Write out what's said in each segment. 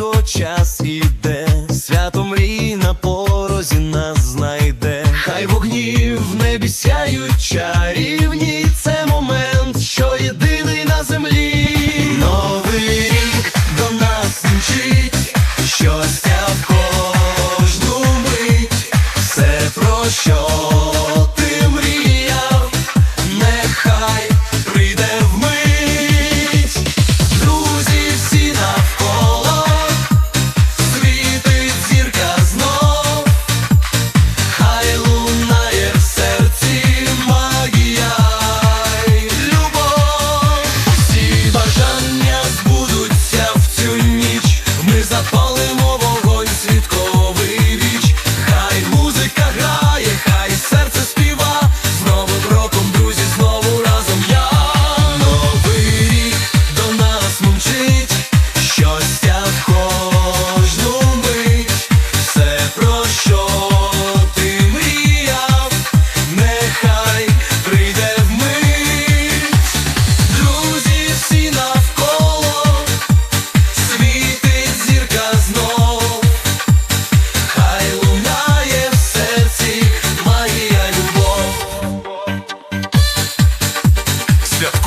тихо час іде, свято мрій на порозі нас знайде, хай вогні в небі чарівні.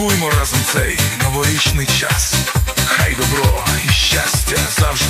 святкуємо разом цей новорічний час. Хай добро і щастя завжди.